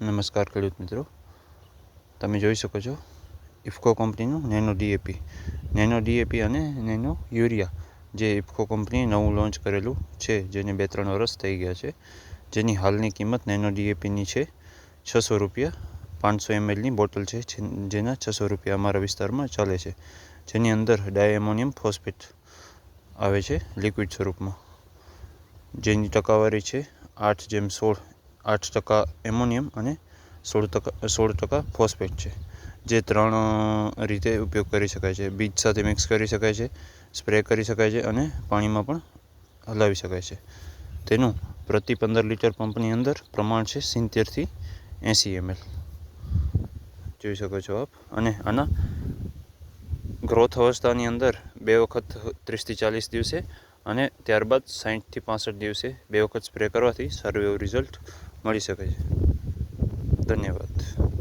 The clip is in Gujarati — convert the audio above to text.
નમસ્કાર ખેડૂત મિત્રો. તમે જોઈ શકો છો, ઇફકો કંપનીનું નેનો ડીએપી. નેનો ડીએપી અને નેનો યુરિયા, જે ઇફકો કંપનીએ નવું લોન્ચ કરેલું છે, જેને બે ત્રણ વર્ષ થઈ ગયા છે. જેની હાલની કિંમત નેનો ડીએપીની છે છસો રૂપિયા, પાંચસો એમએલની બોટલ છે જેના છસો રૂપિયા અમારા વિસ્તારમાં ચાલે છે. જેની અંદર ડાયમોનિયમ ફોસ્ફેટ આવે છે, લિક્વિડ સ્વરૂપમાં. જેની ટકાવારી છે આઠ જેમ સોળ આઠ ટકા એમોનિયમ અને સોળ ટકા સોળ ટકા ફોસ્ફેટ છે. જે ત્રણ રીતે ઉપયોગ કરી શકાય છે. બીજ સાથે મિક્સ કરી શકાય છે, સ્પ્રે કરી શકાય છે અને પાણીમાં પણ હલાવી શકાય છે. તેનું પ્રતિ પંદર લીટર પંપની અંદર પ્રમાણ છે સિત્તેરથી એંસી એમએલ. જોઈ શકો છો આપ. અને આના ગ્રોથ અવસ્થાની અંદર બે વખત ત્રીસથી ચાલીસ દિવસે અને ત્યારબાદ સાહીઠથી પાસઠ દિવસે બે વખત સ્પ્રે કરવાથી સારું એવું રિઝલ્ટ મળી શકે છે. ધન્યવાદ.